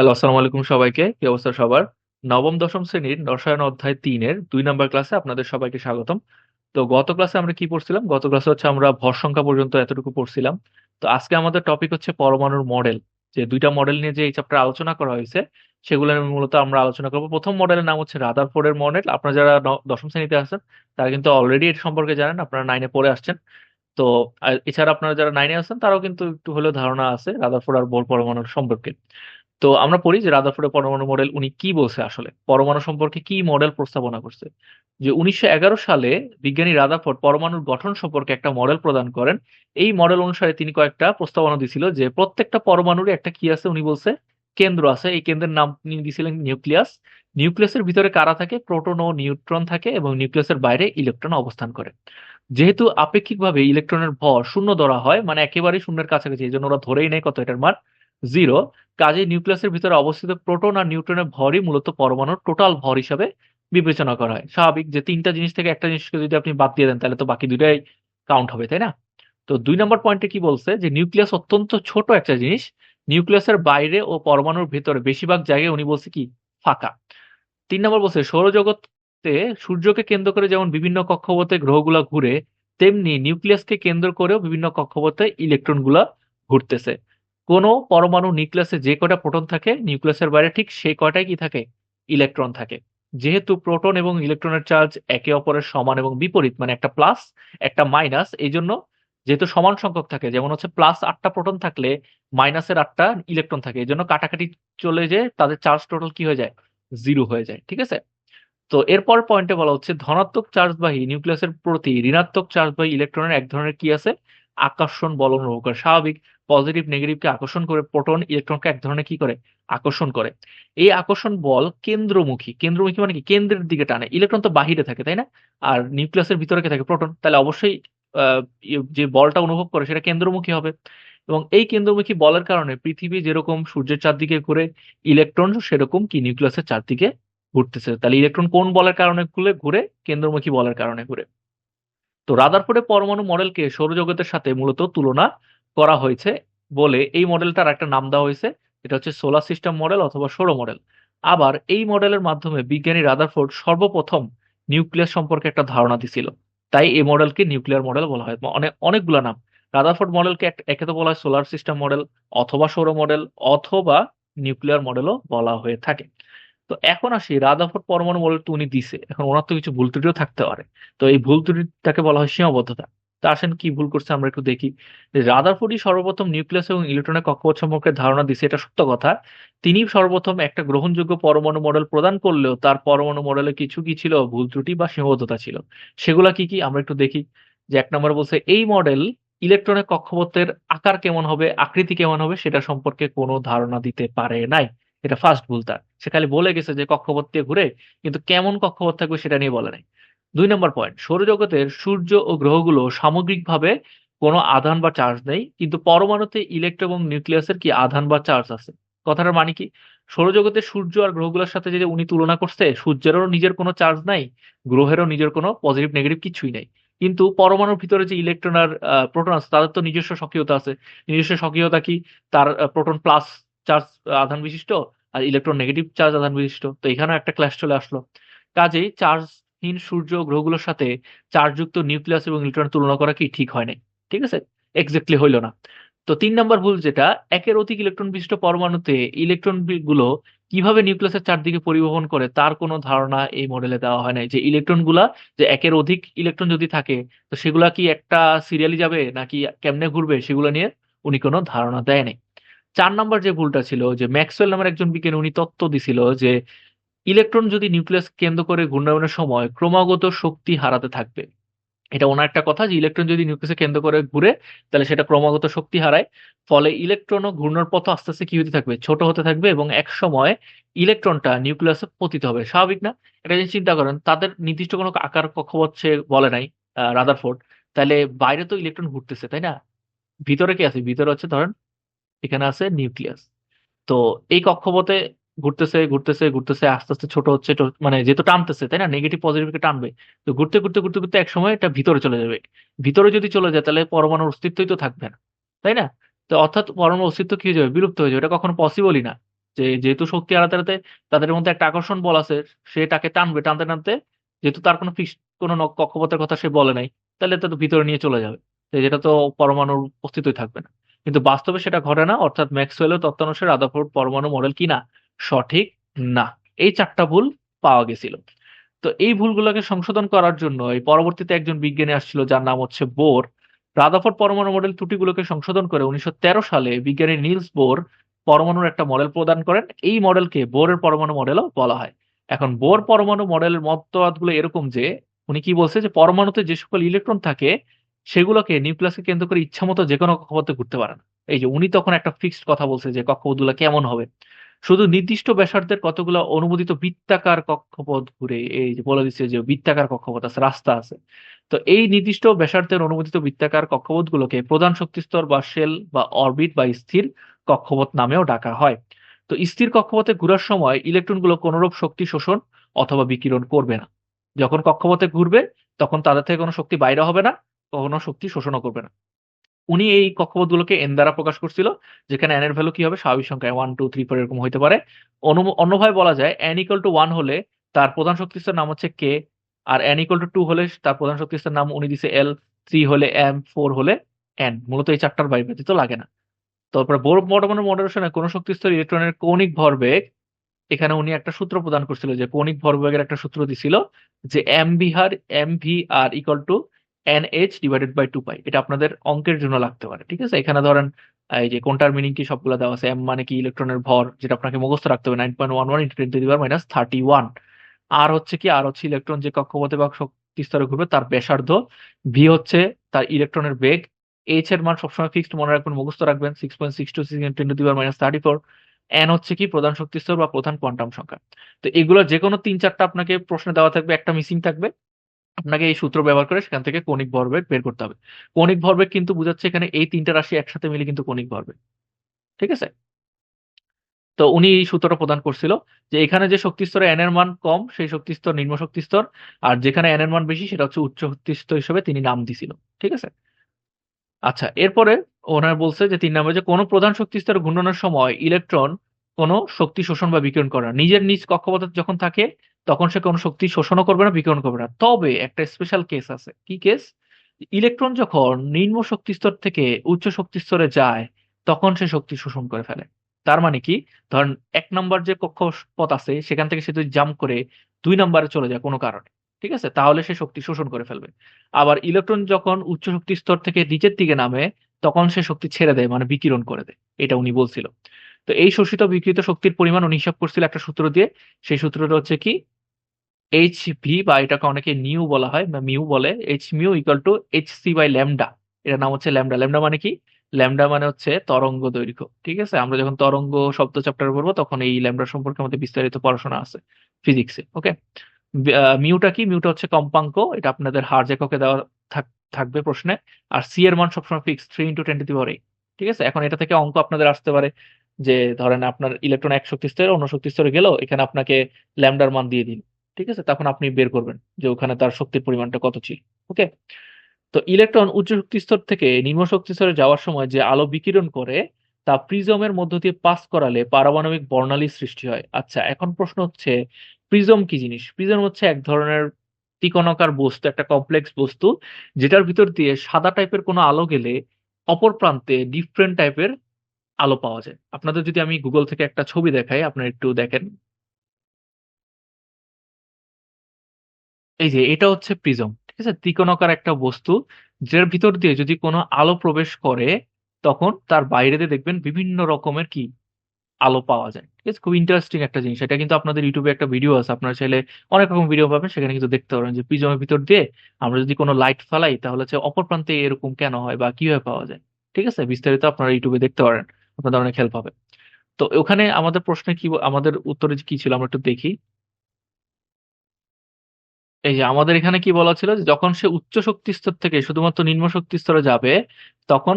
Hello, আসসালামু আলাইকুম সবাইকে। কি অবস্থা সবার? নবম, দশম শ্রেণির রসায়ন অধ্যায় তিনের দুই নম্বর ক্লাসে আপনাদের সবাইকে স্বাগতম। তো গত ক্লাসে আমরা কি পড়ছিলাম? গত ক্লাসে হচ্ছে আমরা ভর সংখ্যা পর্যন্ত এতটুকু পড়ছিলাম। তো আজকে আমাদের টপিক হচ্ছে পরমাণুর মডেল যে দুইটা মডেল নিয়ে যে এই চ্যাপ্টার আলোচনা করা হয়েছে, সেগুলো মূলত আমরা আলোচনা করব। প্রথম মডেলের নাম হচ্ছে রাদার রাদারফোর্ডের মডেল আপনারা যারা দশম শ্রেণীতে আছেন, তারা কিন্তু অলরেডি এর সম্পর্কে জানেন, আপনারা নাইনে পড়ে আসছেন। তো এছাড়া আপনারা যারা নাইনে আছেন, তারাও কিন্তু একটু হলেও ধারণা আছে রাদারফোর্ড আর বোর পরমাণুর সম্পর্কে। তো আমরা পড়ি যে রাদারফোর্ডের পরমাণু মডেল উনি কি বলছে আসলে? পরমাণু সম্পর্কে কি মডেল প্রস্তাবনা করছে? যে উনিশশো এগারো সালে বিজ্ঞানী রাদারফোর্ড পরমাণুর গঠন সম্পর্কে একটা মডেল প্রদান করেন। এই মডেল অনুসারে তিনি কয়েকটা প্রস্তাবনা দিছিল যে প্রত্যেকটা পরমাণুর একটা কি আছে উনি বলছে? কেন্দ্র আছে। এই কেন্দ্রের নাম তিনি দিয়েছিলেন নিউক্লিয়াস। নিউক্লিয়াসের ভিতরে কারা থাকে? প্রোটন ও নিউট্রন থাকে এবং নিউক্লিয়াসের বাইরে ইলেকট্রন অবস্থান করে। যেহেতু আপেক্ষিকভাবে ইলেকট্রনের ভর শূন্য ধরা হয় মানে একেবারেই শূন্যের কাছাকাছি এই জন্য ওরা ধরেই নেয় কত এটার মান? জিরো, কাজেই নিউক্লিয়াসের ভিতরে অবস্থিত প্রোটন আর নিউট্রনের ভরই মূলত পরমাণুর টোটাল ভর হিসাবে বিবেচনা করা হয়। স্বাভাবিক যে তিনটা জিনিস থেকে একটা জিনিসকে যদি আপনি বাদ দিয়ে দেন, তাহলে তো বাকি দুটাই কাউন্ট হবে, তাই না? তো দুই নম্বর পয়েন্টে কি বলছে যে নিউক্লিয়াস অত্যন্ত ছোট একটা জিনিস, নিউক্লিয়াসের বাইরে ও পরমাণুর ভিতরে বেশিরভাগ জায়গায় উনি বলছে কি, ফাঁকা। তিন নম্বর বলছে, সৌরজগতে সূর্যকে কেন্দ্র করে যেমন বিভিন্ন কক্ষপথে গ্রহগুলা ঘুরে, তেমনি নিউক্লিয়াসকে কেন্দ্র করেও বিভিন্ন কক্ষপথে ইলেকট্রনগুলা ঘুরতেছে। কোনো পরমাণু নিউক্লিয়াসে যে কটা প্রোটন থাকে, নিউক্লিয়াসের বাইরে ঠিক সেই কটাই কি থাকে? ইলেকট্রন থাকে। যেহেতু প্রোটন এবং ইলেকট্রনের চার্জ একে অপরের সমান এবং বিপরীত মানে একটা প্লাস, একটা মাইনাস এই জন্য যেহেতু সমান সংখ্যক থাকে, যেমন হচ্ছে প্লাস আটটা প্রোটন থাকলে মাইনাসের আটটা ইলেকট্রন থাকে এই জন্য কাটাকাটি চলে যে তাদের চার্জ টোটাল কি হয়ে যায়? জিরো হয়ে যায়, ঠিক আছে? তো এরপর পয়েন্টে বলা হচ্ছে ধনাত্মক চার্জবাহী নিউক্লিয়াসের প্রতি ঋণাত্মক চার্জবাহী ইলেকট্রনের এক ধরনের কি আছে? আকর্ষণ বল অনুভব করে। স্বাভাবিক পজিটিভ নেগেটিভকে আকর্ষণ করে। প্রোটন ইলেকট্রনকে এক ধরনের কি করে? আকর্ষণ করে। এই আকর্ষণ বল কেন্দ্রমুখী। কেন্দ্রমুখী মানে কি? কেন্দ্রের দিকে টানে। ইলেকট্রন তো বাহিরে থাকে, তাই না? আর নিউক্লিয়াসের ভিতরে থাকে? প্রোটন তাহলে অবশ্যই যে বলটা অনুভব করে সেটা কেন্দ্রমুখী হবে। এবং এই কেন্দ্রমুখী বলের কারণে পৃথিবী যেরকম সূর্যের চারদিকে ঘুরে ইলেকট্রন সেরকম কি নিউক্লিয়াসের চারদিকে ঘুরতেছে। তাহলে ইলেকট্রন কোন বলের কারণে ঘুরে ঘুরে কেন্দ্রমুখী বলের কারণে ঘুরে। তো রাদারফোর্ডের পরমাণু মডেলকে সৌরজগতের সাথে মূলত তুলনা করা হয়েছে বলে এই মডেলটার একটা নাম দেওয়া হয়েছে। এটা হচ্ছে সোলার সিস্টেম মডেল অথবা সৌর মডেল। আবার এই মডেলের মাধ্যমে বিজ্ঞানী রাদারফোর্ড সর্বপ্রথম নিউক্লিয়াস সম্পর্কে একটা ধারণা দিছিল। তাই এই মডেলকে নিউক্লিয়ার মডেল বলা হয়। অনেক অনেকগুলো নাম। রাদারফোর্ড মডেলকে এক- একে তো বলা হয় সোলার সিস্টেম মডেল অথবা সৌর মডেল অথবা নিউক্লিয়ার মডেলও বলা হয়ে থাকে। তো এখন আসি রাদারফোর্ড পরমাণু মডেল তো উনি দিছে। এখন ওনার তো কিছু ভুল ত্রুটিও থাকতে পারে। তো এই ভুল ত্রুটিটাকে বলা হয় সীমাবদ্ধতা। তা আসেন কি ভুল করছে আমরা একটু দেখি। রাদারফোর্ডই সর্বপ্রথম নিউক্লিয়াস এবং ইলেকট্রনের কক্ষপথ সম্পর্কে ধারণা দিছে, এটা সত্য কথা। তিনি সর্বপ্রথম একটা গ্রহণযোগ্য পরমাণু মডেল প্রদান করলেও তার পরমাণু মডেলে কিছু কি ছিল, ভুল ত্রুটি বা সীমাবদ্ধতা ছিল? সেগুলা কি কি? আমরা একটু দেখি। যে এক নম্বর বলছে, এই মডেল ইলেকট্রনের কক্ষপথের আকার কেমন হবে, আকৃতি কেমন হবে, সেটা সম্পর্কে কোনো ধারণা দিতে পারে নাই। এটা ফার্স্ট ভুল তার। সে খালি বলে গেছে যে কক্ষপথ দিয়ে ঘুরে, কিন্তু কেমন কক্ষপথ থাকবে সেটা নিয়ে বলে নাই। দুই নম্বর পয়েন্ট সৌরজগতের সূর্য ও গ্রহগুলো সামগ্রিকভাবে কোনো আধান বা চার্জ নেই, কিন্তু পরমাণুতে ইলেকট্রন এবং নিউক্লিয়াসের কি আধান বা চার্জ আছে? কথাটার মানে কি? সৌরজগতের সূর্য আর গ্রহগুলোর সাথে যে উনি তুলনা করছে, সূর্যেরও নিজের কোনো চার্জ নাই, গ্রহেরও নিজের কোনো পজিটিভ নেগেটিভ কিছুই নাই। কিন্তু পরমাণুর ভিতরে যে ইলেকট্রন আর প্রোটন আছে তাদের তো নিজস্ব সক্রিয়তা আছে। নিজস্ব সক্রিয়তা কি? তার প্রোটন প্লাস চার্জ আধান বিশিষ্ট আর ইলেকট্রন নেগেটিভ চার্জ আধান বিশিষ্ট। তো এখানেও একটা ক্লাস চলে আসলো। কাজেই চার্জহীন সূর্য গ্রহগুলোর সাথে চার্জযুক্ত নিউক্লিয়াস এবং ইলেকট্রনের তুলনা করা কি ঠিক হয় নাই? ঠিক আছে? এক্স্যাক্টলি হইল না। তো তিন নম্বর ভুল যেটা, একের অধিক ইলেকট্রন বিশিষ্ট পরমাণুতে ইলেকট্রনগুলো কীভাবে নিউক্লিয়াসের চারদিকে পরিবহন করে তার কোনো ধারণা এই মডেলে দেওয়া হয় নাই। যে ইলেকট্রনগুলা, যে একের অধিক ইলেকট্রন যদি থাকে, তো সেগুলা কি একটা সিরিয়ালি যাবে নাকি কেমনে ঘুরবে সেগুলো নিয়ে উনি কোনো ধারণা দেয় নাই। চার নম্বর যে ভুলটা ছিল, যে ম্যাক্সওয়েল নামের একজন বিজ্ঞানী উনি তত্ত্ব দিছিল যে ইলেকট্রন যদি নিউক্লিয়াস কেন্দ্র করে ঘূর্ণায়নের সময় ক্রমাগত শক্তি হারাতে থাকবে। এটা ওনার একটা কথা যে ইলেকট্রন যদি নিউক্লিয়াসে কেন্দ্র করে ঘুরে, তাহলে সেটা ক্রমাগত শক্তি হারায়। ফলে ইলেকট্রনও ঘূর্ণার পথ আস্তে আস্তে কি হতে থাকবে? ছোট হতে থাকবে এবং এক সময় ইলেকট্রনটা নিউক্লিয়াসে পতিত হবে। স্বাভাবিক না? এটা যদি চিন্তা করেন, তাদের নির্দিষ্ট কোনো আকার কক্ষপথ সে বলে নাই রাদারফোর্ড। তাহলে বাইরে তো ইলেকট্রন ঘুরতেছে, তাই না? ভিতরে কি আছে? ভিতরে হচ্ছে ধরেন এখানে আছে নিউক্লিয়াস। তো এই কক্ষপথে ঘুরতেছে ঘুরতেছে ঘুরতেছে, আস্তে আস্তে ছোট হচ্ছে মানে যেহেতু টানতেছে, তাই না? নেগেটিভ পজিটিভকে টানবে। তো ঘুরতে ঘুরতে ঘুরতে ঘুরতে এক সময় এটা ভিতরে চলে যাবে। ভিতরে যদি চলে যায়, তাহলে পরমাণুর অস্তিত্বই তো থাকবে না, তাই না? তো অর্থাৎ পরমাণুর অস্তিত্ব কি হয়ে যাবে? বিলুপ্ত হয়ে যাবে। এটা কখনো পসিবলই না যে যেহেতু শক্তি আলাদা আলাদা তাদের মধ্যে একটা আকর্ষণ বল আছে, সে তাকে টানবে, টানতে টানতে যেহেতু তার কোনো ফিক্স কোনো কক্ষপথের কথা সে বলে নাই, তাহলে তো ভিতরে নিয়ে চলে যাবে। তো যেটা তো পরমাণুর অস্তিত্বই থাকবে না। কিন্তু বাস্তবে সেটা ঘটে না, অর্থাৎ ম্যাক্সওয়েলের তত্ত্বানুসারে রাদারফোর্ড পরমাণু মডেল কিনা, সঠিক না। এই চারটা ভুল পাওয়া গেছিল। তো এই ভুলগুলোকে সংশোধন করার জন্য এই পরবর্তীতে একজন বিজ্ঞানী আসছিল যার নাম হচ্ছে বোর। রাদারফোর্ড পরমাণু মডেল ত্রুটিগুলোকে সংশোধন করে উনিশশো তেরো সালে বিজ্ঞানী নিলস বোর পরমাণুর একটা মডেল প্রদান করেন। এই মডেলকে বোরের পরমাণু মডেলও বলা হয়। এখন বোর পরমাণু মডেলের মতবাদগুলো এরকম যে, উনি কি বলছে যে, পরমাণুতে যে সকল ইলেকট্রন থাকে সেগুলোকে নিউক্লিয়াসকে কেন্দ্র করে ইচ্ছামতো যে কোনো কক্ষপথে ঘুরতে পারে না। এই যে উনি তখন একটা ফিক্সড কথা বলছে যে কক্ষপথগুলো কেমন হবে। শুধু নির্দিষ্ট ব্যাসার্ধের কতগুলো অনুমোদিত বৃত্তাকার কক্ষপথ ঘুরে এই যে বলে দিচ্ছে যে বৃত্তাকার কক্ষপথ আছে, রাস্তা আছে। তো এই নির্দিষ্ট ব্যাসার্ধের অনুমোদিত বৃত্তাকার কক্ষপথগুলোকে প্রধান শক্তিস্তর বা শেল বা অরবিট বা স্থির কক্ষপথ নামেও ডাকা হয়। তো স্থির কক্ষপথে ঘোরার সময় ইলেকট্রনগুলো কোনরূপ শক্তি শোষণ অথবা বিকিরণ করবে না। যখন কক্ষপথে ঘুরবে, তখন তাদের থেকে কোনো শক্তি বাইরে হবে না কোনো শক্তি শোষণও করবে না। উনি এই কক্ষপথগুলোকে এন দ্বারা প্রকাশ করছিল, যেখানে এন এর ভ্যালু কি হবে? স্বাভাবিক সংখ্যায় ওয়ান টু থ্রি ফোর এরকম হতে পারে। অন্যভাবে বলা যায় এন ইকুয়াল টু ওয়ান হলে তার প্রধান শক্তিস্তর নাম হচ্ছে কে আর এন ইকুয়াল টু টু হলে তার প্রধান শক্তিস্তর নাম উনি দিছে এল থ্রি হলে এম ফোর হলে এন মূলত এই চারটার বাইরে ব্যতীত লাগে না। তারপরে বোর পরমাণু মডারেশনে কোন শক্তিস্তর ইলেকট্রনের কৌণিক ভরবেগ, এখানে উনি একটা সূত্র প্রদান করছিল যে কৌণিক ভরবেগের একটা সূত্র দিছিল যে M Bihar M V R equal to N H divided by two pi এটা আপনাদের অঙ্কের জন্য লাগতে পারে, ঠিক আছে? এখানে ধরেন, এই যে কোনটার মিনিং কি? সবগুলো দেওয়া আছে এম মানে কি? ইলেকট্রনের ভর, যেটা আপনাকে মুখস্থ রাখতে হবে nine point one one into ten to the power minus thirty one আর হচ্ছে কি? আর হচ্ছে ইলেকট্রন যে কক্ষপথে বা শক্তি স্তরে ঘুরবে, তার ব্যাসার্ধ। ভি হচ্ছে তার ইলেকট্রনের বেগ। এইচ এর মান সবসময় ফিক্সড মনে রাখবেন, মুখস্থ রাখবেন six point six two six ten to the power minus thirty four N হচ্ছে কি? প্রধান শক্তি স্তর বা প্রধান কোয়ান্টাম সংখ্যা। তো এগুলো যে কোনো তিন চারটা আপনাকে প্রশ্নে দেওয়া থাকবে, একটা মিসিং থাকবে। আপনাকে এই সূত্র ব্যবহার করে সেখান থেকে কৌণিক ভরবেগ বের করতে হবে। কৌণিক ভরবেগ কিন্তু বোঝাচ্ছে এখানে এই তিনটা রাশি একসাথে মিলে কিন্তু কৌণিক ভরবেগ। ঠিক আছে? তো উনি এই সূত্রটা প্রদান করছিল যে এখানে যে শক্তি স্তরে এন এর মান কম, সেই শক্তি স্তর নিম্ন শক্তি স্তর আর যেখানে এন এর মান বেশি সেটা হচ্ছে উচ্চ শক্তি স্তর হিসেবে তিনি নাম দিছিল। ঠিক আছে? আচ্ছা এরপরে ওনার বলছে যে তিন নম্বরে যে কোনো প্রধান শক্তি স্তরে ঘূর্ণনের সময় ইলেকট্রন কোনো শক্তি শোষণ বা বিকিরণ করে না। নিজের নিজ কক্ষপথে যখন থাকে তখন সে কোনো শক্তি শোষণও করবে না বিকিরণ করবে না। তবে একটা স্পেশাল কেস আছে। কি কেস ইলেকট্রন যখন নিম্ন শক্তি স্তর থেকে উচ্চ শক্তি স্তরে যায়, তখন সে শক্তি শোষণ করে ফেলে। তার মানে কি? ধরেন এক নম্বর যে কক্ষপথ আছে, সেখান থেকে সে যদি জাম্প করে দুই নম্বরে চলে যায় কোনো কারণে, ঠিক আছে? তাহলে সে শক্তি শোষণ করে ফেলবে। আবার ইলেকট্রন যখন উচ্চ শক্তি স্তর থেকে নিচের দিকে নামে, তখন সে শক্তি ছেড়ে দেয় মানে বিকিরণ করে দেয়। এটা উনি বলছিল। তো এই শোষিত বিকৃত শক্তির পরিমাণ উনি হিসাব করছিল একটা সূত্র দিয়ে। সেই সূত্রটা হচ্ছে কি? এইচ ভি বা এটাকে অনেকে নিউ বলা হয় বা মিউ বলে। H mu equal to H C by lambda এটার নাম হচ্ছে ল্যামডা ল্যামডা মানে কি? ল্যামডা মানে হচ্ছে তরঙ্গ দৈর্ঘ্য। ঠিক আছে? আমরা যখন তরঙ্গ শব্দ চ্যাপ্টার পড়ব, তখন এই ল্যামডা সম্পর্কে আমাদের বিস্তারিত পড়াশোনা আছে ফিজিক্সে ওকে মিউটা কি? মিউটা হচ্ছে কম্পাঙ্ক। এটা আপনাদের হার এককে দেওয়া থাক- থাকবে প্রশ্নে। আর সি এর মান সবসময় fix three into ten to the power ঠিক আছে? এখন এটা থেকে অঙ্ক আপনাদের আসতে পারে। যে ধরেন আপনার ইলেকট্রন এক শক্তি স্তরে অন্য শক্তি স্তরে গেল এখানে আপনাকে ল্যামডার মান দিয়ে দিন, ঠিক আছে? তখন আপনি বের করবেন যে ওখানে তার শক্তির পরিমাণটা কত ছিল ওকে তো ইলেকট্রন উচ্চ শক্তি স্তর থেকে নিম্ন শক্তি স্তরে যাওয়ার সময় যে আলো বিকিরণ করে, তা প্রিজমের মধ্য দিয়ে পাস করালে পারমাণবিক বর্ণালী সৃষ্টি হয়। আচ্ছা এখন প্রশ্ন হচ্ছে প্রিজম কি জিনিস? প্রিজম হচ্ছে এক ধরনের ত্রিকোণাকার বস্তু, একটা কমপ্লেক্স বস্তু, যেটার ভিতর দিয়ে সাদা টাইপের কোনো আলো গেলে অপর প্রান্তে ডিফারেন্ট টাইপের আলো পাওয়া যায়। আপনাদের যদি আমি গুগল থেকে একটা ছবি দেখাই, আপনারা একটু দেখেন। এই যে, এটা হচ্ছে প্রিজম, ঠিক আছে? ত্রিকোণাকার একটা বস্তু, যার ভিতর দিয়ে যদি কোনো আলো প্রবেশ করে, তখন তার বাইরে দিয়ে দেখবেন বিভিন্ন রকমের কি? আলো পাওয়া যায়, ঠিক আছে? খুব ইন্টারেস্টিং একটা জিনিস। এটা কিন্তু আপনাদের ইউটিউবে একটা ভিডিও আছে, আপনার চাইলে অনেক রকম ভিডিও পাবেন, সেখানে কিন্তু দেখতে পারেন যে প্রিজমের ভিতর দিয়ে আমরা যদি কোনো লাইট ফেলাই, তাহলে হচ্ছে অপর প্রান্তে এরকম কেন হয় বা কীভাবে পাওয়া যায়, ঠিক আছে? বিস্তারিত আপনারা ইউটিউবে দেখতে পারেন। আপনাদের অনেক হেল্প তো ওখানে আমাদের প্রশ্নে কি, আমাদের উত্তরে কি ছিল আমরা একটু দেখি। এই যে আমাদের এখানে কি বলা ছিল যে যখন সে উচ্চ শক্তি স্তর থেকে শুধুমাত্র নিম্ন শক্তি স্তরে যাবে, তখন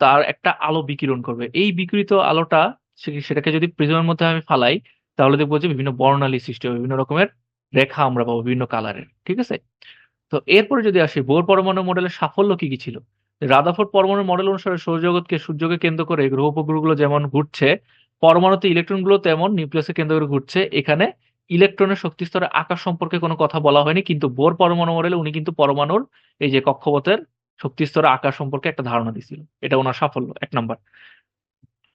তার একটা আলো বিকিরণ করবে। এই বিকিরিত আলোটা সেটাকে যদি প্রিজমের মধ্যে আমি ফালাই, তাহলে দেখব যে বিভিন্ন বর্ণালী সৃষ্টি হবে, বিভিন্ন রকমের রেখা আমরা পাবো বিভিন্ন কালারের ঠিক আছে? তো এরপরে যদি আসি, বোর পরমাণু মডেলের সাফল্য কি কি ছিল? রাদারফোর্ড পরমাণুর মডেল অনুসারে সৌরজগৎকে, সূর্যকে কেন্দ্র করে গ্রহ উপগ্রহগুলো যেমন ঘুরছে, পরমাণুতে ইলেকট্রনগুলো তেমন নিউক্লিয়াসকে কেন্দ্র করে ঘুরছে। এখানে ইলেকট্রনের শক্তি স্তরে আকাশ সম্পর্কে কোনো কথা বলা হয়নি, কিন্তু বোর পরমাণু মডেলে উনি কিন্তু পরমাণুর এই যে কক্ষপথের শক্তি স্তরে আকাশ সম্পর্কে একটা ধারণা দিছিল এটা ওনার সাফল্য, এক নাম্বার।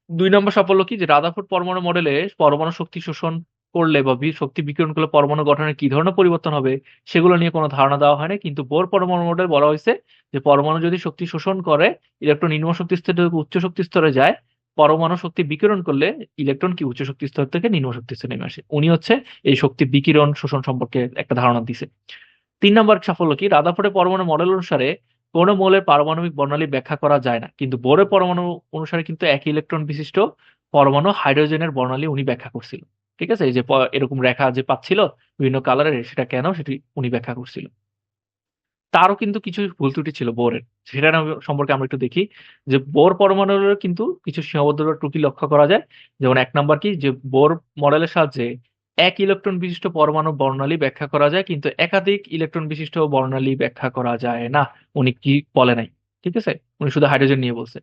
দুই নম্বর সাফল্য কি? যে রাদারফোর্ড পরমাণু মডেলে পরমাণু শক্তি শোষণ করলে বা শক্তি বিকিরণ করলে পরমাণু গঠনের কি ধরনের পরিবর্তন হবে, সেগুলো নিয়ে কোনো ধারণা দেওয়া হয়নি। কিন্তু বোর পরমাণু মডেল বলা হয়েছে যে পরমাণু যদি শক্তি শোষণ করে, ইলেকট্রন নিম্ন শক্তি স্তর থেকে উচ্চ শক্তি স্তরে যায়, পরমাণু শক্তি বিকিরণ করলে ইলেকট্রন কি উচ্চ শক্তি স্তর থেকে নিম্ন শক্তি স্তরে নেমে আসে। উনি হচ্ছে এই শক্তি বিকিরণ শোষণ সম্পর্কে একটা ধারণা দিছে। তিন নম্বর সাফল্য কি? রাদারফোর্ডের পরমাণু মডেল অনুসারে কোন মৌলের পারমাণবিক বর্ণালী ব্যাখ্যা করা যায় না। কিন্তু বোরের পরমাণু অনুসারে কিন্তু এক ইলেকট্রন বিশিষ্ট পরমাণু হাইড্রোজেনের বর্ণালী উনি ব্যাখ্যা করছিল। ঠিক আছে? এই যে এরকম রেখা যে পাচ্ছিল, বিভিন্ন কালারের সেটা কেন সেটি উনি ব্যাখ্যা করছিল। তারও কিন্তু কিছু ভুল ত্রুটি ছিল বোরের। সেটা সম্পর্কে আমরা একটু দেখি যে বোর পরমাণুর কিন্তু কিছু সীমাবদ্ধতার ত্রুটি লক্ষ্য করা যায়। যেমন এক নাম্বার কি? যে বোর মডেলের সাহায্যে এক ইলেকট্রন বিশিষ্ট পরমাণু বর্ণালী ব্যাখ্যা করা যায়, কিন্তু একাধিক ইলেকট্রন বিশিষ্ট বর্ণালী ব্যাখ্যা করা যায় না। উনি কি বলে নাই, ঠিক আছে? উনি শুধু হাইড্রোজেন নিয়ে বলছে।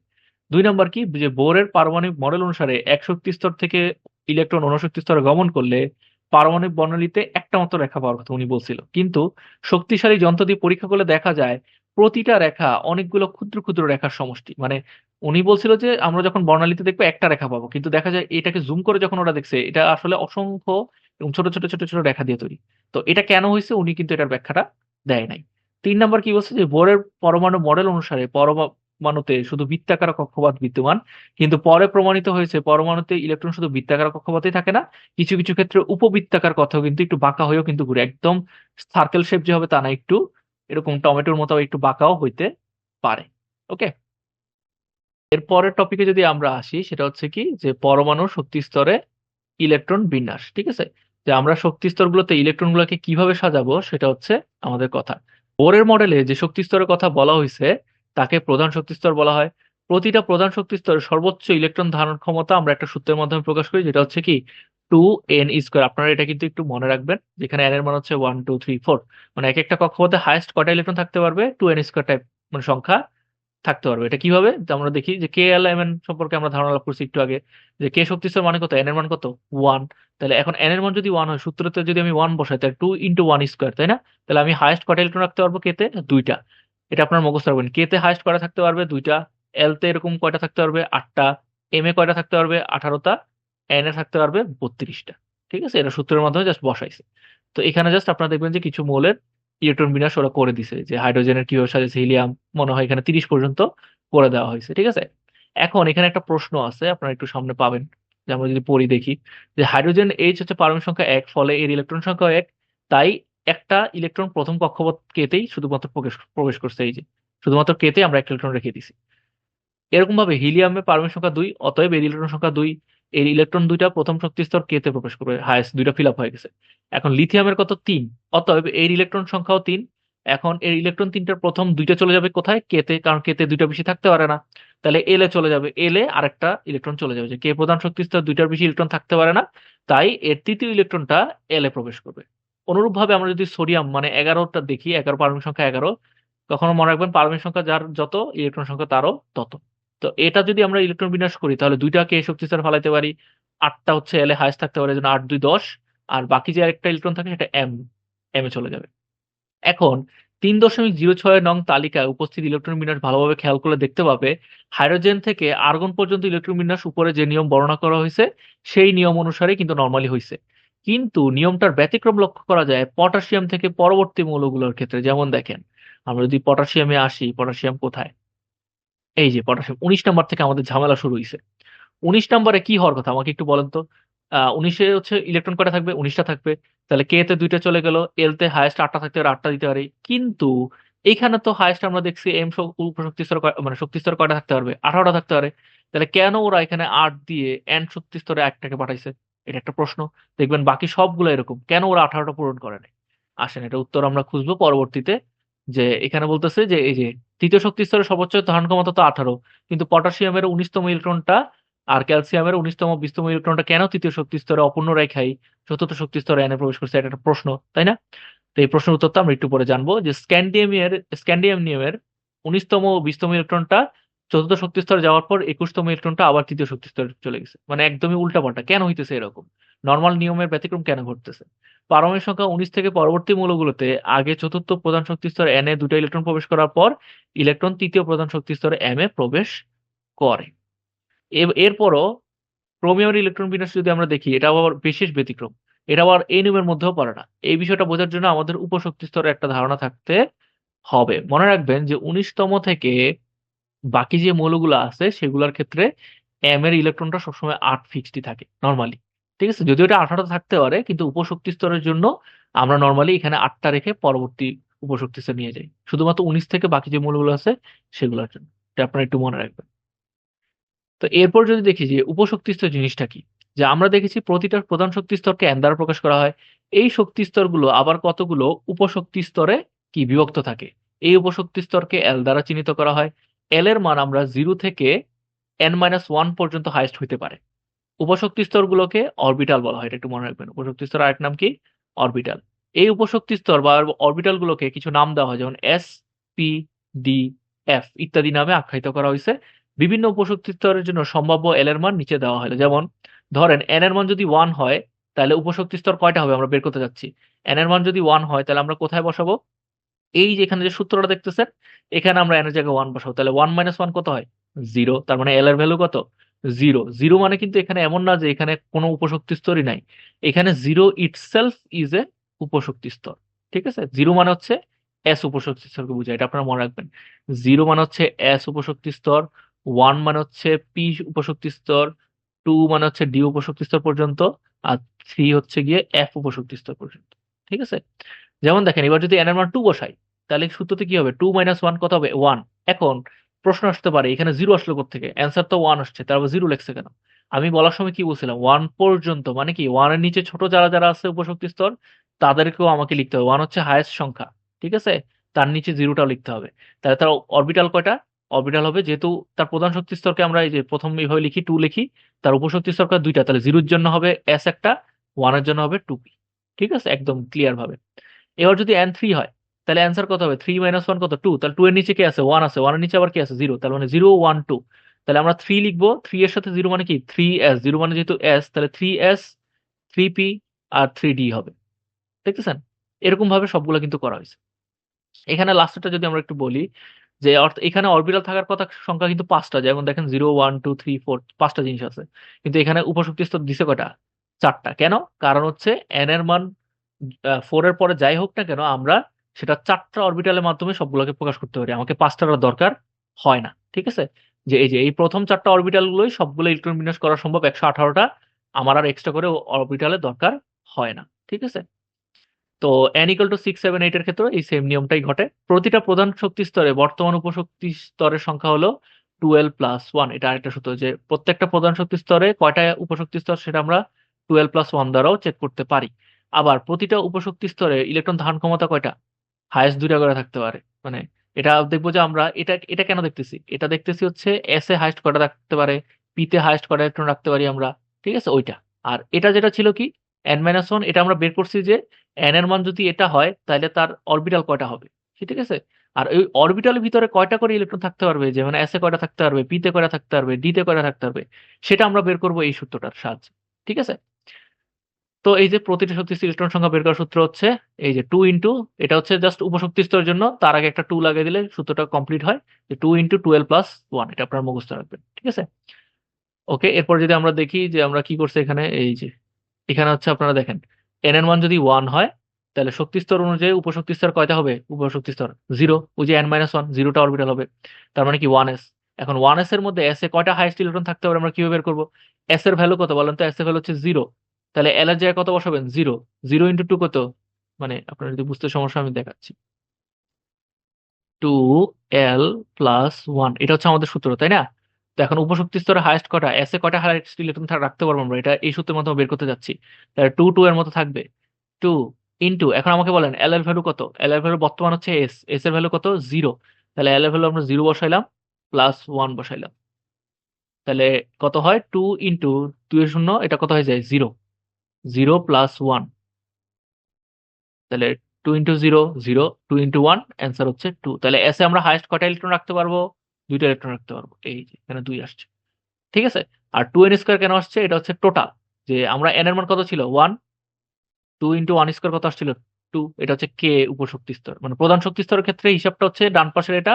দুই নাম্বার কি? যে বোরের পারমাণবিক মডেল অনুসারে এক শক্তি স্তর থেকে ইলেকট্রন অনুশক্তি স্তরে গমন করলে পারমাণবিক বর্ণালীতে একটা মাত্র রেখা পাওয়ার কথা উনি বলছিল। কিন্তু শক্তিশালী যন্ত্র দিয়ে পরীক্ষা করলে দেখা যায় প্রতিটা রেখা অনেকগুলো ক্ষুদ্র ক্ষুদ্র রেখার সমষ্টি। মানে উনি বলছিল যে আমরা যখন বর্ণালীতে দেখব একটা রেখা পাবো, কিন্তু দেখা যায় এটাকে জুম করে যখন ওরা দেখছে, এটা আসলে অসংখ্য এবং ছোট ছোট ছোট ছোট রেখা দিয়ে তৈরি। তো এটা কেন হয়েছে? উনি কিন্তু এটার ব্যাখ্যাটা দেয় নাই। তিন নাম্বার কি বলছে? যে বোরের পরমাণু মডেল অনুসারে পরমাণুতে শুধু বৃত্তাকার কক্ষপথ বিদ্যমান, কিন্তু পরে প্রমাণিত হয়েছে, পরমাণুতে ইলেকট্রন শুধু বৃত্তাকার কক্ষপথেই থাকে না, কিছু কিছু ক্ষেত্রে উপবৃত্তাকার কথাও কিন্তু একটু বাঁকা হয়েও কিন্তু ঘুরে। একদম সার্কেল শেপ যে হবে তা না, একটু এরকম টমেটোর মতো একটু বাঁকাও হইতে পারে। ওকে এর পরের টপিকে যদি আমরা আসি, সেটা হচ্ছে কি? যে পরমাণু শক্তি স্তরে ইলেকট্রন বিন্যাস, ঠিক আছে? যে আমরা শক্তি স্তরগুলোতে ইলেকট্রন গুলোকে কীভাবে সাজাবো, সেটা হচ্ছে আমাদের কথা। বোরের মডেলে যে শক্তি স্তরের কথা বলা হয়েছে তাকে প্রধান শক্তি স্তর বলা হয়। প্রতিটা প্রধান শক্তি স্তরে সর্বোচ্চ ইলেকট্রন ধারণ ক্ষমতা আমরা একটা সূত্রের মাধ্যমে প্রকাশ করি, যেটা হচ্ছে কি টু এন স্কোয়ার আপনারা এটা কিন্তু একটু মনে রাখবেন, যেখানে এন এর মান হচ্ছে ওয়ান টু থ্রি ফোর মানে এক একটা কক্ষপথে হাইয়েস্ট কটা ইলেকট্রন থাকতে পারবে? টু এন স্কোয়ার টাইপ মানে সংখ্যা থাকতে পারবে। এটা কীভাবে? আমরা দেখি যে কে এল এম এন সম্পর্কে আমরা ধারণা লাভ করছি একটু আগে, যে কে শক্তি স্তর মানে কত? এন এর মান কত? ওয়ান তাহলে এখন এন এর মান যদি ওয়ান হয়, সূত্রতে যদি আমি ওয়ান বসাই, তাহলে টু ইন্টু ওয়ান স্কোয়ার তাই না? তাহলে আমি হাইয়েস্ট কটা ইলেকট্রন রাখতে পারব কেতে দুইটা। এটা আপনার মুখস্থ রাখবেন। কেতে হাইয়েস্ট কয়টা থাকতে পারবে? দুইটা। এল তে এরকম কয়টা থাকতে পারবে? আটটা। এম এ কয়টা থাকতে পারবে? আঠারোটা। এন এ থাকতে পারবে? বত্রিশটা। ঠিক আছে? এটা সূত্রের মাধ্যমে জাস্ট বসাইছে। তো এখানে জাস্ট আপনারা দেখবেন যে কিছু মৌলের ইলেকট্রন বিন্যাস ওরা করে দিছে। যে হাইড্রোজেনের কীভাবে সাজেছে হিলিয়াম, মনে হয় এখানে তিরিশ পর্যন্ত করে দেওয়া হয়েছে। ঠিক আছে? এখন এখানে একটা প্রশ্ন আছে, আপনারা একটু সামনে পাবেন। যে আমরা যদি পড়ি দেখি। যে হাইড্রোজেন এইচ হচ্ছে পারমাণবিক সংখ্যা এক, ফলে এর ইলেকট্রন সংখ্যা এক। তাই একটা ইলেকট্রন প্রথম কক্ষপথ কেতেই শুধুমাত্র প্রবেশ করছে, এই যে। শুধুমাত্র কেতে আমরা একটা ইলেকট্রন রেখে দিছি। এরকম ভাবে হিলিয়ামে পারমাণবিক সংখ্যা দুই, অতএব এর ইলেকট্রন সংখ্যা দুই, এর ইলেকট্রন দুইটা প্রথম শক্তি স্তর কেতে প্রবেশ করবে হায়েস্ট দুইটা ফিল আপ হয়ে গেছে। এখন লিথিয়ামের কত? তিন। অতএব এর ইলেকট্রন সংখ্যাও তিন। এখন এর ইলেকট্রন তিনটার প্রথম দুইটা চলে যাবে কোথায়? কেতে, কারণ কেতে দুইটা বেশি থাকতে পারে না। তাহলে এলে চলে যাবে। এলে আরেকটা ইলেকট্রন চলে যাবে। যে কে প্রধান শক্তি স্তর দুইটার বেশি ইলেকট্রন থাকতে পারে না, তাই এর তৃতীয় ইলেকট্রনটা এলে প্রবেশ করবে। অনুরূপভাবে আমরা যদি সোডিয়াম মানে এগারোটা দেখি, এগারো পারমাণবিক সংখ্যা এগারো, কখনো মনে রাখবেন পারমাণবিক সংখ্যা যার যত, ইলেকট্রন সংখ্যা তারও তত। তো এটা যদি আমরা ইলেকট্রন বিন্যাস করি, তাহলে দুইটাকে এই শক্তি স্তরে ফালাইতে পারি। আটটা হচ্ছে এলে হাইস্ট থাকতে পারে যেন আট, দুই, দশ। আর বাকি যে আরেকটা ইলেকট্রন থাকে, সেটা এম এম এ চলে যাবে। এখন তিন দশমিক জিরো ছয় নং তালিকায় উপস্থিত ইলেকট্রন বিন্যাস ভালোভাবে খেয়াল করলে দেখতে পাবে, হাইড্রোজেন থেকে আর্গন পর্যন্ত ইলেকট্রন বিন্যাস উপরে যে নিয়ম বর্ণনা করা হয়েছে, সেই নিয়ম অনুসারে কিন্তু নর্মালি হয়েছে কিন্তু নিয়মটার ব্যতিক্রম লক্ষ্য করা যায় পটাশিয়াম থেকে পরবর্তী মৌলগুলোর ক্ষেত্রে। যেমন দেখেন, আমরা যদি পটাশিয়ামে আসি, পটাশিয়াম কোথায়? এই যে পটাশিয়াম, উনিশ নাম্বার থেকে আমাদের ঝামেলা শুরু হয়েছে উনিশ নাম্বারে কি হওয়ার কথা? আমাকে একটু বলেন তো। উনিশে হচ্ছে ইলেকট্রন কটা থাকবে? উনিশটা থাকবে। তাহলে কে তে দুইটা চলে গেল? এল তে হায়েস্ট আটটা থাকতে পারে, আটটা দিতে পারে। কিন্তু এখানে তো হায়েস্ট আমরা দেখছি এম শক্তি স্তর মানে শক্তি স্তর কয়টা থাকতে পারবে? আঠারোটা থাকতে পারে। তাহলে কেন ওরা এখানে আট দিয়ে এন শক্তি স্তরে একটাকে পাঠাইছে? এটা একটা প্রশ্ন। দেখবেন বাকি সবগুলো এরকম। কেন ওরা আঠারোটা পূরণ করে নাই? আসেন, এটা উত্তর আমরা খুঁজবো পরবর্তীতে। যে এখানে বলতেছে যে এই যে তৃতীয় শক্তি স্তরের সর্বোচ্চ ধারণ ক্ষমতা তো আঠারো, কিন্তু পটাশিয়ামের উনিশতম ইলেকট্রনটা আর ক্যালসিয়ামের উনিশতম বিশতম ইলেকট্রনটা কেন তৃতীয় শক্তি স্তরে অপূর্ণ রেখাই চতুর্থ শক্তি স্তরে এনে প্রবেশ করছে? এটা একটা প্রশ্ন, তাই না? তো এই প্রশ্নের উত্তরটা আমরা একটু পরে জানব যে স্ক্যান্ডিয়ামের স্ক্যান্ডিয়াম নিয়মের উনিশতম ও বিশতম ইলেকট্রনটা চতুর্থ শক্তি স্তরে যাওয়ার পর একুশতম ইলেকট্রনটা আবার তৃতীয় শক্তি স্তরে চলে গেছে। মানে একদমই উল্টাপাল্টা কেন হইতেছে এরকম? নর্মাল নিয়মের ব্যতিক্রম কেন ঘটতেছে? পারমাণবিক সংখ্যা উনিশ থেকে পরবর্তী মৌলগুলোতে আগে চতুর্থ প্রধান শক্তি স্তরে এন এ দুটো ইলেকট্রন প্রবেশ করার পর ইলেকট্রন তৃতীয় প্রধান শক্তি স্তরে এম এ প্রবেশ করে। এরপরও ক্রোমিয়ামের ইলেকট্রন বিন্যাস যদি আমরা দেখি এটা আবার বিশেষ ব্যতিক্রম। এটা আবার এই নিয়মের মধ্যেও পড়ে না। এই বিষয়টা বোঝার জন্য আমাদের উপশক্তি স্তরে একটা ধারণা থাকতে হবে। মনে রাখবেন যে উনিশতম থেকে বাকি যে মৌলগুলো আছে, সেগুলোর ক্ষেত্রে এম এর ইলেকট্রনটা সবসময় আট ফিক্সডই থাকে নর্মালি ঠিক আছে? যদিও এটা আঠারোটা থাকতে পারে, কিন্তু উপশক্তি স্তরের জন্য আমরা নর্মালি এখানে আটটা রেখে পরবর্তী উপশক্তি স্তর নিয়ে যাই, শুধুমাত্র উনিশ থেকে বাকি যে মৌলগুলো আছে, সেগুলোর জন্য। এটা আপনারা একটু মনে রাখবেন। তো এরপর যদি দেখি যে উপশক্তি স্তর জিনিসটা কি, যে আমরা দেখেছি প্রতিটা প্রধান শক্তি স্তরকে এন দ্বারা প্রকাশ করা হয়, এই শক্তি স্তরগুলো আবার কতগুলো উপশক্তি স্তরে কি বিভক্ত থাকে, এই উপশক্তি স্তরকে এল দ্বারা চিহ্নিত করা হয় এল এর মান আমরা জিরো থেকে এন মাইনাস ওয়ান পর্যন্ত হাইস্ট হইতে পারে। উপশক্তি স্তরগুলোকে অরবিটাল বলা হয়, এটা একটু মনে রাখবেন। উপশক্তি স্তর আরেক নাম কি? অরবিটাল এই উপশক্তি স্তর বা অরবিটাল গুলোকে কিছু নাম দেওয়া হয়, যেমন এস পি ডি এফ ইত্যাদি নামে আখ্যায়িত করা হয়েছে। বিভিন্ন উপশক্তি স্তরের জন্য সম্ভাব্য এল এর মান নিচে দেওয়া হয় যেমন, ধরেন এন এর মান যদি ওয়ান হয়, তাহলে উপশক্তি স্তর কয়টা হবে? আমরা বের করতে যাচ্ছি। এন এর মান যদি ওয়ান হয়, তাহলে আমরা কোথায় বসাবো? এই যে এখানে যে সূত্রটা দেখতেছেন, এখানে আমরা এন এর জায়গায় ওয়ান বসাবো। তাহলে ওয়ান মাইনাস ওয়ান কত হয়? জিরো তার মানে এল এর ভ্যালু কত? জিরো জিরো মানে কিন্তু এখানে এমন না যে এখানে কোনো উপশক্তি স্তরই নাই। এখানে জিরো ইটসেলফ ইজ এ উপশক্তি স্তর। ঠিক আছে? জিরো মানে হচ্ছে এস উপশক্তি স্তরকে বোঝায়। এটা আপনারা মনে রাখবেন। জিরো মানে হচ্ছে এস উপশক্তি স্তর ওয়ান মানে হচ্ছে পি উপশক্তি স্তর টু মানে হচ্ছে ডি উপশক্তি স্তর পর্যন্ত, আর থ্রি হচ্ছে গিয়ে এফ উপশক্তি স্তর পর্যন্ত। ঠিক আছে? যেমন দেখেন, এবার যদি এন এর মান টু বসাই, তাহলে সূত্রতে কি হবে? টু মাইনাস ওয়ান কত হবে? ওয়ান এখন প্রশ্ন আসতে পারে, এখানে জিরো আসলো থেকে অ্যান্সার তো ওয়ান আসছে তারপর জিরো লেখছে কেন? আমি বলার সময় কি বলছিলাম? ওয়ান পর্যন্ত মানে কি? ওয়ানের নিচে ছোট যারা যারা আছে উপশক্তি স্তর, তাদেরকেও আমাকে লিখতে হবে। ওয়ান হচ্ছে হায়েস্ট সংখ্যা, ঠিক আছে? তার নিচে জিরোটাও লিখতে হবে। তাহলে তার অরবিটাল কয়টা? অরবিটাল হবে যেহেতু তার প্রধান শক্তি স্তরকে আমরা এই যে প্রথম এইভাবে লিখি টু লিখি, তার উপশক্তি স্তরটা দুইটা, তাহলে জিরোর জন্য হবে এস একটা ওয়ানের জন্য হবে টু ঠিক আছে? একদম ক্লিয়ার ভাবে। এবার যদি এন থ্রি হয়, তাহলে অ্যান্সার কত হবে? থ্রি মাইনাস ওয়ান কত? টু তাহলে টু এর নিচে কি আছে? ওয়ান আছে। ওয়ানের নিচে আবার কি আছে? জিরো তাহলে মানে জিরো ওয়ান টু তাহলে আমরা থ্রি লিখব। থ্রি এর সাথে জিরো মানে কি? থ্রি এস জিরো মানে যেহেতু এস তাহলে থ্রি এস থ্রি পি আর থ্রি ডি হবে। দেখতেছেন? এরকম ভাবে সবগুলো কিন্তু করা হয়েছে। এখানে লাস্টটা যদি আমরা একটু বলি, যে অর্থ, এখানে অরবিটাল থাকার কথা সংখ্যা কিন্তু পাঁচটা। যেমন দেখেন zero one two three four পাঁচটা জিনিস আছে। কিন্তু এখানে উপশক্তি স্তর দিছে কটা চারটা। কেন? কারণ হচ্ছে এন এর মান ফোর এর পরে যাই হোক না কেন, আমরা সেটা চারটা অরবিটালের মাধ্যমে সবগুলোকে প্রকাশ করতে পারি। আমাকে পাঁচটার আর দরকার হয় না, ঠিক আছে? যে এই যে, এই প্রথম চারটা অরবিটাল গুলোই সবগুলো ইলেকট্রন বিন্যাস করা সম্ভব, একশো আঠারোটা, আমার আর এক্সট্রা করে অরবিটালের দরকার হয় না, ঠিক আছে? তো N equal to six seven eight এর ক্ষেত্রে এই সেম নিয়মটাই ঘটে। প্রতিটা প্রধান শক্তি স্তরে, বর্তমান উপশক্তি স্তরের সংখ্যা হলো টুয়েলভ প্লাস ওয়ান এটা আরেকটা সূত্র যে প্রত্যেকটা প্রধান শক্তি স্তরে কয়টা উপশক্তি স্তর সেটা আমরা টুয়েলভ প্লাস ওয়ান দ্বারাও চেক করতে পারি। আবার প্রতিটা উপশক্তি স্তরে ইলেকট্রন ধারণ ক্ষমতা কয়টা? হায়েস্ট দুইটা করে থাকতে পারে। মানে এটা দেখব যে আমরা এটা এটা কেন দেখতেছি? এটা দেখতেছি হচ্ছে এস এ হাইস্ট কয়টা রাখতে পারে? পি তে হাইস্ট কয়টা ইলেকট্রন রাখতে পারি আমরা? ঠিক আছে? ওইটা। আর এটা যেটা ছিল কি? এন মাইনাস ওয়ান এটা আমরা বের করছি যে এন এর মান যদি এটা হয়, তাহলে তার অরবিটাল কয়টা হবে? ঠিক আছে? আর ওই অরবিটালের ভিতরে কয়টা করে ইলেকট্রন থাকতে পারবে? যেমন এস এ কয়টা থাকতে পারবে? পি তে কয়টা থাকতে পারবে? ডি তে কয়টা থাকতে পারবে? সেটা আমরা বের করব এই সূত্রটার সাহায্যে। ঠিক আছে? তো এই যে প্রতিটা শক্তি ইলেকট্রন সংখ্যা বের করার সূত্র হচ্ছে এই যে টু ইন্টু এটা হচ্ছে জাস্ট উপশক্তি স্তরের জন্য, তার আগে একটা টু লাগিয়ে দিলে সূত্রটা কমপ্লিট হয়, যে two into twelve plus one এটা আপনার মুখস্থ রাখবেন, ঠিক আছে? ওকে এরপর যদি আমরা দেখি যে আমরা কি করছি এখানে, এই যে, এখানে হচ্ছে আপনারা দেখেন এন এন ওয়ান যদি ওয়ান হয়, তাহলে শক্তি স্তর অনুযায়ী উপশক্তি স্তর কয়টা হবে? উপশক্তি স্তর জিরো ওই যে এন মাইনাস ওয়ান জিরোটা অরবিটাল হবে, তার মানে কি ওয়ান এস এখন ওয়ান এস এর মধ্যে এস এ কয়টা হাইস্ট ইলেকট্রন থাকতে পারে আমরা কীভাবে বের করব? এস এর ভ্যালু কত বলেন তো? এস এর ভ্যালু হচ্ছে জিরো তাহলে এর জায়গায় কত বসাবেন? জিরো। জিরো ইন্টু টু কত? মানে আপনার যদি বুঝতে সমস্যা আমি দেখাচ্ছি। টু এল প্লাস ওয়ান এটা হচ্ছে আমাদের সূত্র, তাই না? তো এখন উপশক্তি স্তরে হাইস্ট কটা? এস এ কটা হাইস্ট ইলেকট্রন রাখতে পারব আমরা। এটা এই সূত্রের মাধ্যমে বের করতে যাচ্ছি। তাহলে টু টু এর মতো থাকবে। টু ইন্টু এখন আমাকে বলেন এল এর ভ্যালু কত? এল এর ভ্যালু বর্তমান হচ্ছে এস এস এর ভ্যালু কত? জিরো তাহলে এল এর ভ্যালু আমরা জিরো বসাইলাম প্লাস ওয়ান বসাইলাম। তাহলে কত হয়? টু ইন্টু দুই শূন্য, এটা কত হয়ে যায়? জিরো জিরো প্লাস ওয়ান তাহলে two into zero zero two into one answer হচ্ছে টু তাহলে এসে আমরা হাইয়েস্ট কয়টা ইলেকট্রন রাখতে পারব? দুইটা ইলেকট্রন রাখতে পারব। এই যে, এখানে দুই আসছে। ঠিক আছে? আর টু এন স্কোয়ার কেন আসছে? এটা হচ্ছে টোটাল যে আমরা এন এর মান কত ছিল? One two into one square কত আসছিল? টু এটা হচ্ছে কে উপশক্তি স্তর। মানে প্রধান শক্তি স্তরের ক্ষেত্রে হিসাবটা হচ্ছে ডান পাশের এটা,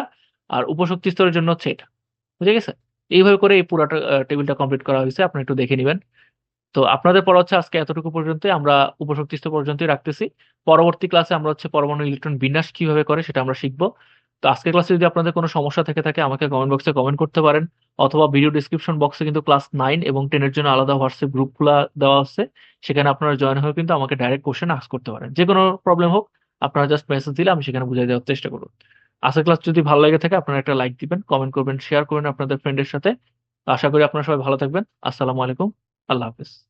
আর উপশক্তি স্তরের জন্য হচ্ছে এটা। বুঝে গেছে? এইভাবে করে এই পুরোটা টেবিলটা কমপ্লিট করা হয়েছে। আপনি একটু দেখে নেবেন। তো আপনাদের পড়া হচ্ছে আজকে এতটুকু পর্যন্ত আমরা উপশক্তি স্তর পর্যন্তই রাখতেছি। পরবর্তী ক্লাসে আমরা হচ্ছে পরমাণু ইলেকট্রন বিন্যাস কীভাবে করে সেটা আমরা শিখব। তো আজকের ক্লাসে যদি আপনাদের কোনো সমস্যা থেকে থাকে, আমাকে কমেন্ট বক্সে কমেন্ট করতে পারেন অথবা ভিডিও ডিসক্রিপশন বক্সে কিন্তু ক্লাস নাইন এবং টেনের জন্য আলাদা হোয়াটসঅ্যাপ গ্রুপগুলো দেওয়া আছে। সেখানে আপনারা জয়েন হয়ে কিন্তু আমাকে ডাইরেক্ট কোশ্চেন আস করতে পারেন। যে কোনো প্রবলেম হোক, আপনারা জাস্ট মেসেজ দিলে আমি সেখানে বুঝিয়ে দেওয়ার চেষ্টা করব। আজকের ক্লাস যদি ভালো লাগে থাকে, আপনারা একটা লাইক দিবেন কমেন্ট করবেন শেয়ার করবেন আপনাদের ফ্রেন্ডের সাথে। আশা করি আপনারা সবাই ভালো থাকবেন। আসসালামু আলাইকুম। I love this.